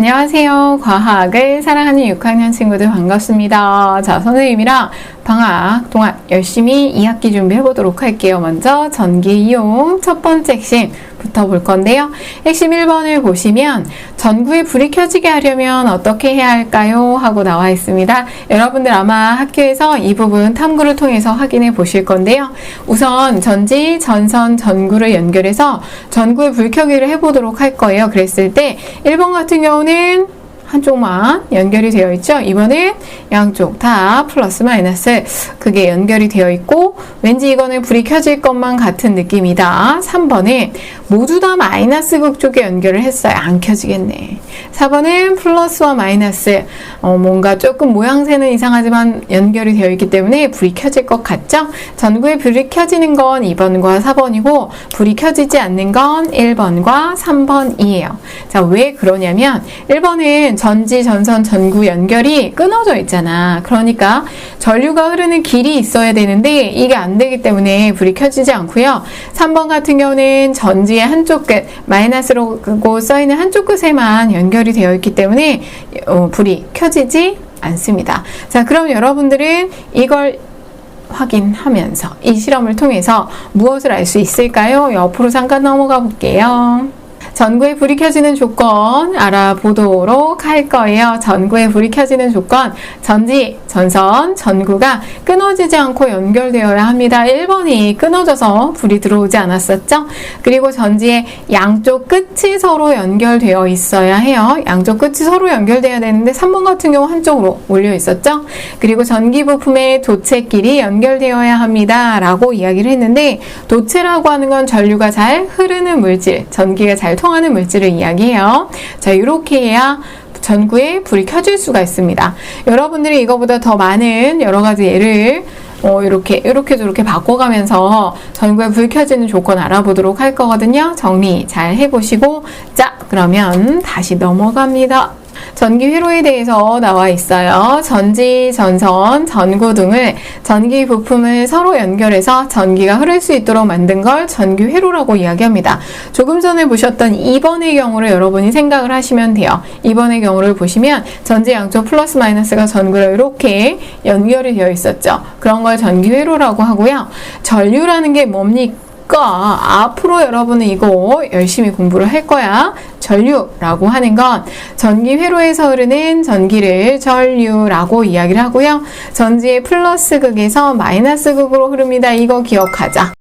안녕하세요. 과학을 사랑하는 6학년 친구들 반갑습니다. 자, 선생님이랑 방학 동안 열심히 2학기 준비해 보도록 할게요. 먼저 전기 이용 첫 번째 핵심 부터 볼 건데요. 핵심 1번을 보시면 전구에 불이 켜지게 하려면 어떻게 해야 할까요? 하고 나와 있습니다. 여러분들 아마 학교에서 이 부분 탐구를 통해서 확인해 보실 건데요. 우선 전지, 전선, 전구를 연결해서 전구에 불 켜기를 해 보도록 할 거예요. 그랬을 때 1번 같은 경우는 한쪽만 연결이 되어 있죠. 이번엔 양쪽 다 플러스 마이너스 그게 연결이 되어 있고 왠지 이거는 불이 켜질 것만 같은 느낌이다. 3번은 모두 다 마이너스 극 쪽에 연결을 했어요. 안 켜지겠네. 4번은 플러스와 마이너스 어, 뭔가 조금 모양새는 이상하지만 연결이 되어 있기 때문에 불이 켜질 것 같죠? 전구에 불이 켜지는 건 2번과 4번이고 불이 켜지지 않는 건 1번과 3번이에요. 자, 왜 그러냐면 1번은 전지, 전선, 전구 연결이 끊어져 있잖아. 그러니까 전류가 흐르는 길이 있어야 되는데 이게 안 되기 때문에 불이 켜지지 않고요. 3번 같은 경우는 전지 의 한쪽 끝, 마이너스로 써 있는 한쪽 끝에만 연결이 되어 있기 때문에 어, 불이 켜지지 않습니다. 자, 그럼 여러분들은 이걸 확인하면서 이 실험을 통해서 무엇을 알 수 있을까요? 옆으로 잠깐 넘어가 볼게요. 전구에 불이 켜지는 조건 알아보도록 할 거예요. 전구에 불이 켜지는 조건 전지, 전선, 전구가 끊어지지 않고 연결되어야 합니다. 1번이 끊어져서 불이 들어오지 않았었죠? 그리고 전지의 양쪽 끝이 서로 연결되어 있어야 해요. 양쪽 끝이 서로 연결되어야 되는데 3번 같은 경우 한쪽으로 몰려 있었죠? 그리고 전기 부품의 도체끼리 연결되어야 합니다. 라고 이야기를 했는데 도체라고 하는 건 전류가 잘 흐르는 물질, 전기가 잘 통 하는 물질을 이야기해요. 자, 이렇게 해야 전구에 불이 켜질 수가 있습니다. 여러분들이 이거보다 더 많은 여러 가지 예를 어, 이렇게, 이렇게 저렇게 바꿔가면서 전구에 불 켜지는 조건 알아보도록 할 거거든요. 정리 잘 해보시고, 자, 그러면 다시 넘어갑니다. 전기 회로에 대해서 나와 있어요. 전지, 전선, 전구 등을 전기 부품을 서로 연결해서 전기가 흐를 수 있도록 만든 걸 전기 회로라고 이야기합니다. 조금 전에 보셨던 2번의 경우를 여러분이 생각을 하시면 돼요. 2번의 경우를 보시면 전지 양쪽 플러스 마이너스가 전구로 이렇게 연결이 되어 있었죠. 그런 걸 전기 회로라고 하고요. 전류라는 게 뭡 니까? 앞으로 여러분은 이거 열심히 공부를 할 거야. 전류라고 하는 건 전기 회로에서 흐르는 전기를 전류라고 이야기를 하고요. 전지의 플러스 극에서 마이너스 극으로 흐릅니다. 이거 기억하자.